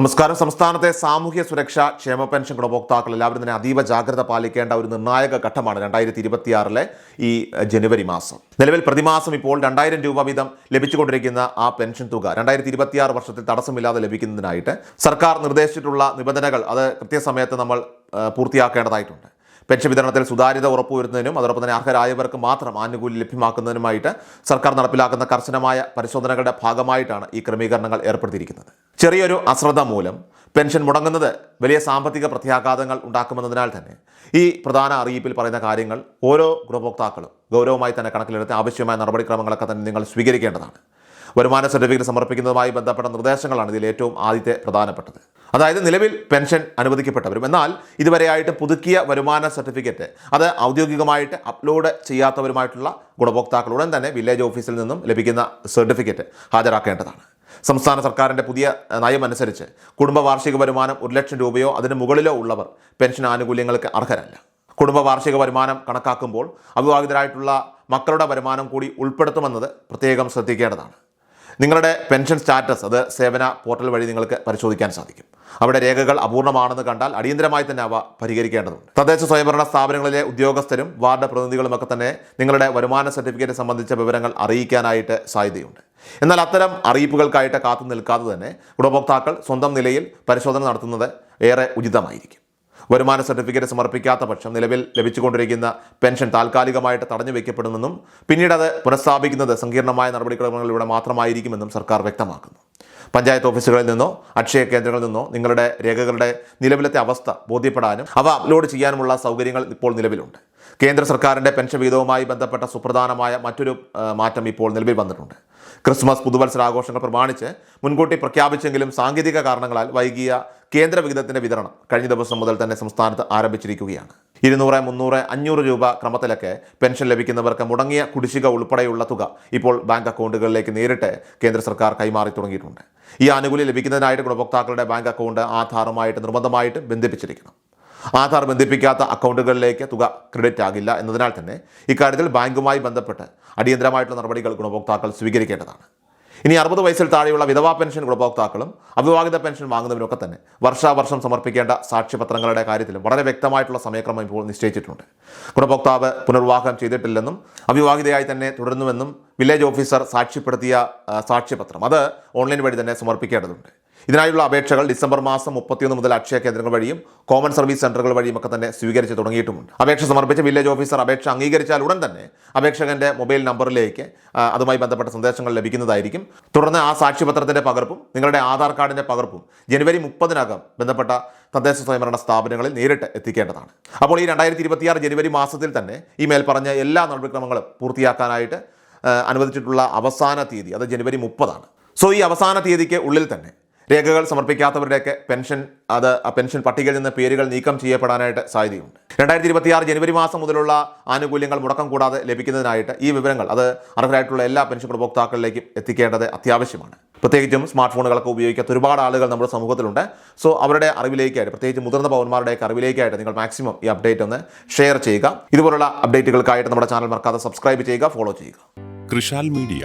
നമസ്കാരം. സംസ്ഥാനത്തെ സാമൂഹ്യ സുരക്ഷ ക്ഷേമ പെൻഷൻ ഗുണഭോക്താക്കൾ എല്ലാവരും തന്നെ അതീവ ജാഗ്രത പാലിക്കേണ്ട ഒരു നിർണായക ഘട്ടമാണ് രണ്ടായിരത്തി ഇരുപത്തിയാറിലെ ഈ ജനുവരി മാസം. നിലവിൽ പ്രതിമാസം ഇപ്പോൾ രണ്ടായിരം രൂപ വീതം ലഭിച്ചുകൊണ്ടിരിക്കുന്ന ആ പെൻഷൻ തുക രണ്ടായിരത്തി ഇരുപത്തിയാറ് വർഷത്തിൽ തടസ്സമില്ലാതെ ലഭിക്കുന്നതിനായിട്ട് സർക്കാർ നിർദ്ദേശിച്ചിട്ടുള്ള നിബന്ധനകൾ അത് കൃത്യസമയത്ത് നമ്മൾ പൂർത്തിയാക്കേണ്ടതായിട്ടുണ്ട്. പെൻഷൻ വിതരണത്തിൽ സുതാര്യത ഉറപ്പുവരുത്തുന്നതിനും അതോടൊപ്പം തന്നെ അർഹരായവർക്ക് മാത്രം ആനുകൂല്യം ലഭ്യമാക്കുന്നതിനുമായിട്ട് സർക്കാർ നടപ്പിലാക്കുന്ന കർശനമായ പരിശോധനകളുടെ ഭാഗമായിട്ടാണ് ഈ ക്രമീകരണങ്ങൾ ഏർപ്പെടുത്തിയിരിക്കുന്നത്. ചെറിയൊരു അശ്രദ്ധ മൂലം പെൻഷൻ മുടങ്ങുന്നത് വലിയ സാമ്പത്തിക പ്രത്യാഘാതങ്ങൾ ഉണ്ടാക്കുമെന്നതിനാൽ തന്നെ ഈ പ്രധാന അറിയിപ്പിൽ പറയുന്ന കാര്യങ്ങൾ ഓരോ ഗുണഭോക്താക്കളും ഗൗരവമായി തന്നെ കണക്കിലെടുത്ത് ആവശ്യമായ നടപടിക്രമങ്ങളൊക്കെ തന്നെ നിങ്ങൾ സ്വീകരിക്കേണ്ടതാണ്. വരുമാന സർട്ടിഫിക്കറ്റ് സമർപ്പിക്കുന്നതുമായി ബന്ധപ്പെട്ട നിർദ്ദേശങ്ങളാണ് ഇതിൽ ഏറ്റവും ആദ്യത്തെ പ്രധാനപ്പെട്ടത്. അതായത് നിലവിൽ പെൻഷൻ അനുവദിക്കപ്പെട്ടവരും എന്നാൽ ഇതുവരെയായിട്ട് പുതുക്കിയ വരുമാന സർട്ടിഫിക്കറ്റ് അത് ഔദ്യോഗികമായിട്ട് അപ്ലോഡ് ചെയ്യാത്തവരുമായിട്ടുള്ള ഗുണഭോക്താക്കളുടൻ തന്നെ വില്ലേജ് ഓഫീസിൽ നിന്നും ലഭിക്കുന്ന സർട്ടിഫിക്കറ്റ് ഹാജരാക്കേണ്ടതാണ്. സംസ്ഥാന സർക്കാരിന്റെ പുതിയ നയമനുസരിച്ച് കുടുംബ വാർഷിക വരുമാനം ഒരു ലക്ഷം രൂപയോ അതിന് മുകളിലോ ഉള്ളവർ പെൻഷൻ ആനുകൂല്യങ്ങൾക്ക് അർഹരല്ല. കുടുംബ വാർഷിക വരുമാനം കണക്കാക്കുമ്പോൾ അവിവാഹിതരായിട്ടുള്ള മക്കളുടെ വരുമാനം കൂടി ഉൾപ്പെടുത്തുമെന്നത് പ്രത്യേകം ശ്രദ്ധിക്കേണ്ടതാണ്. നിങ്ങളുടെ പെൻഷൻ സ്റ്റാറ്റസ് അത് സേവന പോർട്ടൽ വഴി നിങ്ങൾക്ക് പരിശോധിക്കാൻ സാധിക്കും. അവിടെ രേഖകൾ അപൂർണമാണെന്ന് കണ്ടാൽ അടിയന്തരമായി തന്നെ അവ പരിഹരിക്കേണ്ടതുണ്ട്. തദ്ദേശ സ്വയംഭരണ സ്ഥാപനങ്ങളിലെ ഉദ്യോഗസ്ഥരും വാർഡ് പ്രതിനിധികളുമൊക്കെ തന്നെ നിങ്ങളുടെ വരുമാന സർട്ടിഫിക്കറ്റ് സംബന്ധിച്ച വിവരങ്ങൾ അറിയിക്കാനായിട്ട് സാധ്യതയുണ്ട്. എന്നാൽ അത്തരം അറിയിപ്പുകൾക്കായിട്ട് കാത്തു നിൽക്കാതെ തന്നെ ഗുണഭോക്താക്കൾ സ്വന്തം നിലയിൽ പരിശോധന നടത്തുന്നത് ഏറെ ഉചിതമായിരിക്കും. വരുമാന സർട്ടിഫിക്കറ്റ് സമർപ്പിക്കാത്ത പക്ഷം നിലവിൽ ലഭിച്ചുകൊണ്ടിരിക്കുന്ന പെൻഷൻ താൽക്കാലികമായിട്ട് തടഞ്ഞു വയ്ക്കപ്പെടുമെന്നും പിന്നീട് അത് പുനഃസ്ഥാപിക്കുന്നത് സങ്കീർണമായ നടപടിക്രമങ്ങളിലൂടെ മാത്രമായിരിക്കുമെന്നും സർക്കാർ വ്യക്തമാക്കുന്നു. പഞ്ചായത്ത് ഓഫീസുകളിൽ നിന്നോ അക്ഷയ കേന്ദ്രങ്ങളിൽ നിന്നോ നിങ്ങളുടെ രേഖകളുടെ നിലവിലത്തെ അവസ്ഥ ബോധ്യപ്പെടാനും അവ അപ്ലോഡ് ചെയ്യാനുമുള്ള സൗകര്യങ്ങൾ ഇപ്പോൾ നിലവിലുണ്ട്. കേന്ദ്ര സർക്കാരിന്റെ പെൻഷൻ വിഹിതവുമായി ബന്ധപ്പെട്ട സുപ്രധാനമായ മറ്റൊരു മാറ്റം ഇപ്പോൾ നിലവിൽ വന്നിട്ടുണ്ട്. ക്രിസ്മസ് പുതുവത്സര ആഘോഷങ്ങൾ പ്രമാണിച്ച് മുൻകൂട്ടി പ്രഖ്യാപിച്ചെങ്കിലും സാങ്കേതിക കാരണങ്ങളാൽ വൈകിയ കേന്ദ്ര വിഹിതത്തിന്റെ വിതരണം കഴിഞ്ഞ ദിവസം മുതൽ തന്നെ സംസ്ഥാനത്ത് ആരംഭിച്ചിരിക്കുകയാണ്. ഇരുന്നൂറ് മുന്നൂറ് അഞ്ഞൂറ് രൂപ ക്രമത്തിലൊക്കെ പെൻഷൻ ലഭിക്കുന്നവർക്ക് മുടങ്ങിയ കുടിശ്ശിക ഉൾപ്പെടെയുള്ള തുക ഇപ്പോൾ ബാങ്ക് അക്കൗണ്ടുകളിലേക്ക് നേരിട്ട് കേന്ദ്ര സർക്കാർ കൈമാറി തുടങ്ങിയിട്ടുണ്ട്. ഈ ആനുകൂല്യം ലഭിക്കുന്നതിനായിട്ട് ഗുണഭോക്താക്കളുടെ ബാങ്ക് അക്കൗണ്ട് ആധാറുമായിട്ട് നിർബന്ധമായിട്ട് ബന്ധിപ്പിച്ചിരിക്കണം ആധാർ ബന്ധിപ്പിക്കാത്ത അക്കൗണ്ടുകളിലേക്ക് തുക ക്രെഡിറ്റ് ആകില്ല എന്നതിനാൽ തന്നെ ഇക്കാര്യത്തിൽ ബാങ്കുമായി ബന്ധപ്പെട്ട് അടിയന്തരമായിട്ടുള്ള നടപടികൾ ഗുണഭോക്താക്കൾ സ്വീകരിക്കേണ്ടതാണ്. ഇനി അറുപത് വയസ്സിൽ താഴെയുള്ള വിധവാ പെൻഷൻ ഗുണഭോക്താക്കളും അവിവാഹിത പെൻഷൻ വാങ്ങുന്നവരൊക്കെ തന്നെ വർഷാവർഷം സമർപ്പിക്കേണ്ട സാക്ഷ്യപത്രങ്ങളുടെ കാര്യത്തിലും വളരെ വ്യക്തമായിട്ടുള്ള സമയക്രമം ഇപ്പോൾ നിശ്ചയിച്ചിട്ടുണ്ട്. ഗുണഭോക്താവ് പുനർവിവാഹം ചെയ്തിട്ടില്ലെന്നും അവിവാഹിതയായി തന്നെ തുടരുന്നുവെന്നും വില്ലേജ് ഓഫീസർ സാക്ഷ്യപ്പെടുത്തിയ സാക്ഷ്യപത്രം. അത് ഓൺലൈൻ വഴി തന്നെ സമർപ്പിക്കേണ്ടതുണ്ട്. ഇതിനായുള്ള അപേക്ഷകൾ ഡിസംബർ മാസം മുപ്പത്തിയൊന്ന് മുതൽ അക്ഷയ കേന്ദ്രങ്ങൾ വഴിയും കോമൺ സർവീസ് സെന്ററുകൾ വഴിയും ഒക്കെ തന്നെ സ്വീകരിച്ച് തുടങ്ങിയിട്ടുമുണ്ട് അപേക്ഷ സമർപ്പിച്ച വില്ലേജ് ഓഫീസർ അപേക്ഷ അംഗീകരിച്ചാൽ ഉടൻ തന്നെ അപേക്ഷകന്റെ മൊബൈൽ നമ്പറിലേക്ക് അതുമായി ബന്ധപ്പെട്ട സന്ദേശങ്ങൾ ലഭിക്കുന്നതായിരിക്കും. തുടർന്ന് ആ സാക്ഷ്യപത്രത്തിന്റെ പകർപ്പും നിങ്ങളുടെ ആധാർ കാർഡിന്റെ പകർപ്പും ജനുവരി മുപ്പതിനകം ബന്ധപ്പെട്ട തദ്ദേശ സ്വയംഭരണ സ്ഥാപനങ്ങളിൽ നേരിട്ട് എത്തിക്കേണ്ടതാണ്. അപ്പോൾ ഈ രണ്ടായിരത്തി ഇരുപത്തിയാറ് ജനുവരി മാസത്തിൽ തന്നെ ഈ മേൽപ്പറഞ്ഞ എല്ലാ നടപടിക്രമങ്ങളും പൂർത്തിയാക്കാനായിട്ട് അനുവദിച്ചിട്ടുള്ള അവസാന തീയതി അത് ജനുവരി മുപ്പതാണ്. സോ ഈ അവസാന തീയതിക്ക് ഉള്ളിൽ തന്നെ രേഖകൾ സമർപ്പിക്കാത്തവരുടെയൊക്കെ പെൻഷൻ അത് ആ പെൻഷൻ പട്ടികയിൽ നിന്ന് പേരുകൾ നീക്കം ചെയ്യപ്പെടാനായിട്ട് സാധ്യതയുണ്ട്. രണ്ടായിരത്തി ഇരുപത്തിയാറ് ജനുവരി മാസം മുതലുള്ള ആനുകൂല്യങ്ങൾ മുടക്കം കൂടാതെ ലഭിക്കുന്നതിനായിട്ട് ഈ വിവരങ്ങൾ അത് അർഹരായിട്ടുള്ള എല്ലാ പെൻഷൻ ഉപഭോക്താക്കളിലേക്കും എത്തിക്കേണ്ടത് അത്യാവശ്യമാണ്. പ്രത്യേകിച്ചും സ്മാർട്ട് ഫോണുകളൊക്കെ ഉപയോഗിക്കാത്ത ഒരുപാട് ആളുകൾ നമ്മുടെ സമൂഹത്തിലുണ്ട്. സോ അവരുടെ അറിവിലേക്കായിട്ട് പ്രത്യേകിച്ച് മുതിർന്ന പൗരന്മാരുടെയൊക്കെ അറിവിലേക്കായിട്ട് നിങ്ങൾ മാക്സിമം ഈ അപ്ഡേറ്റ് ഒന്ന് ഷെയർ ചെയ്യുക. ഇതുപോലുള്ള അപ്ഡേറ്റുകൾക്കായിട്ട് നമ്മുടെ ചാനൽ മറക്കാതെ സബ്സ്ക്രൈബ് ചെയ്യുക ഫോളോ ചെയ്യുക. കൃഷാൽ മീഡിയ